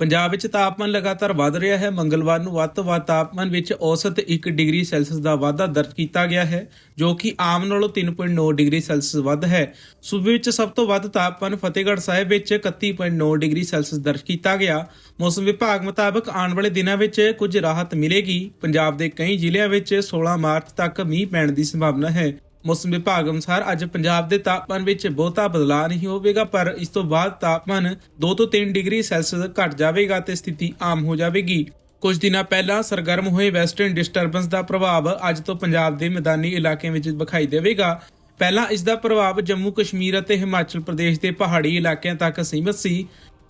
ਪੰਜਾਬ ਵਿੱਚ ਤਾਪਮਾਨ ਲਗਾਤਾਰ ਵਧ ਰਿਹਾ ਹੈ। ਮੰਗਲਵਾਰ ਨੂੰ ਵੱਧ ਤੋਂ ਵੱਧ ਤਾਪਮਾਨ ਵਿੱਚ ਔਸਤ 1 ਡਿਗਰੀ ਸੈਲਸੀਅਸ ਦਾ ਵਾਧਾ ਦਰਜ ਕੀਤਾ ਗਿਆ ਹੈ, ਜੋ ਕਿ ਆਮ ਨਾਲੋਂ 3.9 ਡਿਗਰੀ ਸੈਲਸੀਅਸ ਵੱਧ ਹੈ। ਸੂਬੇ ਵਿੱਚ ਸਭ ਤੋਂ ਵੱਧ ਤਾਪਮਾਨ ਫਤਿਹਗੜ੍ਹ ਸਾਹਿਬ ਵਿੱਚ 31.9 ਡਿਗਰੀ ਸੈਲਸੀਅਸ ਦਰਜ ਕੀਤਾ ਗਿਆ। ਮੌਸਮ ਵਿਭਾਗ ਮੁਤਾਬਕ ਆਉਣ ਵਾਲੇ ਦਿਨਾਂ ਵਿੱਚ ਕੁਝ ਰਾਹਤ ਮਿਲੇਗੀ। ਪੰਜਾਬ ਦੇ ਕਈ ਜ਼ਿਲ੍ਹਿਆਂ ਵਿੱਚ 16 ਮਾਰਚ ਤੱਕ ਮੀਂਹ ਪੈਣ ਦੀ ਸੰਭਾਵਨਾ ਹੈ। ਮੌਸਮ ਵਿਭਾਗ ਅਨੁਸਾਰ ਅੱਜ ਪੰਜਾਬ ਦੇ ਤਾਪਮਾਨ ਵਿੱਚ ਬਹੁਤਾ ਬਦਲਾਅ ਨਹੀਂ ਹੋਵੇਗਾ, ਪਰ ਇਸ ਤੋਂ ਬਾਅਦ ਤਾਪਮਾਨ 2 ਤੋਂ 3 ਡਿਗਰੀ ਸੈਲਸੀਅਸ ਘਟ ਜਾਵੇਗਾ ਤੇ ਸਥਿਤੀ ਆਮ ਹੋ ਜਾਵੇਗੀ। ਕੁਝ ਦਿਨਾਂ ਪਹਿਲਾਂ ਸਰਗਰਮ ਹੋਏ ਵੈਸਟਰਨ ਡਿਸਟਰਬੈਂਸ ਦਾ ਪ੍ਰਭਾਵ ਅੱਜ ਤੋਂ ਪੰਜਾਬ ਦੇ ਮੈਦਾਨੀ ਇਲਾਕਿਆਂ ਵਿੱਚ ਵਿਖਾਈ ਦੇਵੇਗਾ। ਪਹਿਲਾਂ ਇਸ ਦਾ ਪ੍ਰਭਾਵ ਜੰਮੂ ਕਸ਼ਮੀਰ ਅਤੇ ਹਿਮਾਚਲ ਪ੍ਰਦੇਸ਼ ਦੇ ਪਹਾੜੀ ਇਲਾਕਿਆਂ ਤੱਕ ਸੀਮਿਤ ਸੀ।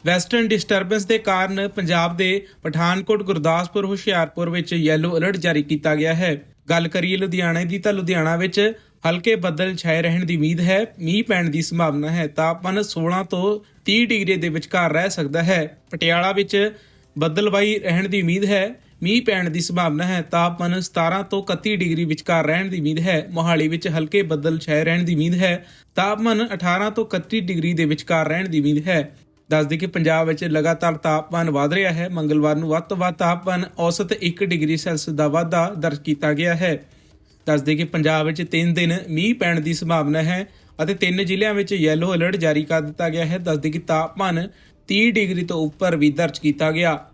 ਵੈਸਟਰਨ ਡਿਸਟਰਬੈਂਸ ਦੇ ਕਾਰਨ ਪੰਜਾਬ ਦੇ ਪਠਾਨਕੋਟ, ਗੁਰਦਾਸਪੁਰ, ਹੁਸ਼ਿਆਰਪੁਰ ਵਿੱਚ ਯੈਲੋ ਅਲਰਟ ਜਾਰੀ ਕੀਤਾ ਗਿਆ ਹੈ। ਗੱਲ ਕਰੀਏ ਲੁਧਿਆਣਾ ਦੀ ਤਾਂ ਲੁਧਿਆਣਾ ਵਿੱਚ ਹਲਕੇ ਬੱਦਲ ਛਾਏ ਰਹਿਣ ਦੀ ਉਮੀਦ ਹੈ, ਮੀਂਹ ਪੈਣ ਦੀ ਸੰਭਾਵਨਾ ਹੈ ਤਾਪਮਾਨ 16 ਤੋਂ 30 ਡਿਗਰੀ ਦੇ ਵਿਚਕਾਰ ਰਹਿ ਸਕਦਾ ਹੈ। ਪਟਿਆਲਾ ਵਿੱਚ ਬੱਦਲਵਾਈ ਰਹਿਣ ਦੀ ਉਮੀਦ ਹੈ, ਮੀਂਹ ਪੈਣ ਦੀ ਸੰਭਾਵਨਾ ਹੈ ਤਾਪਮਾਨ 17 ਤੋਂ 31 ਡਿਗਰੀ ਵਿਚਕਾਰ ਰਹਿਣ ਦੀ ਉਮੀਦ ਹੈ। ਮੋਹਾਲੀ ਵਿੱਚ ਹਲਕੇ ਬੱਦਲ ਛਾਏ ਰਹਿਣ ਦੀ ਉਮੀਦ ਹੈ ਤਾਪਮਾਨ 18 ਤੋਂ 31 ਡਿਗਰੀ ਦੇ ਵਿਚਕਾਰ ਰਹਿਣ ਦੀ ਉਮੀਦ ਹੈ। ਦੱਸਦੇ ਕਿ ਪੰਜਾਬ ਵਿੱਚ ਲਗਾਤਾਰ ਤਾਪਮਾਨ ਵਧ ਰਿਹਾ ਹੈ। ਮੰਗਲਵਾਰ ਨੂੰ ਵੱਧ ਤੋਂ ਵੱਧ ਤਾਪਮਾਨ ਔਸਤ 1 ਡਿਗਰੀ ਸੈਲਸੀਅਸ ਦਾ ਵਾਧਾ ਦਰਜ ਕੀਤਾ ਗਿਆ ਹੈ। ਦੱਸਦੇ ਕਿ ਪੰਜਾਬ ਵਿੱਚ 3 ਦਿਨ ਮੀਂਹ ਪੈਣ ਦੀ ਸੰਭਾਵਨਾ ਹੈ ਅਤੇ ਤਿੰਨ ਜ਼ਿਲ੍ਹਿਆਂ ਵਿੱਚ ਯੈਲੋ ਅਲਰਟ ਜਾਰੀ ਕਰ ਦਿੱਤਾ ਗਿਆ ਹੈ। ਦੱਸਦੇ ਕਿ ਤਾਪਮਾਨ 30 ਡਿਗਰੀ ਤੋਂ ਉੱਪਰ ਵੀ ਦਰਜ ਕੀਤਾ ਗਿਆ।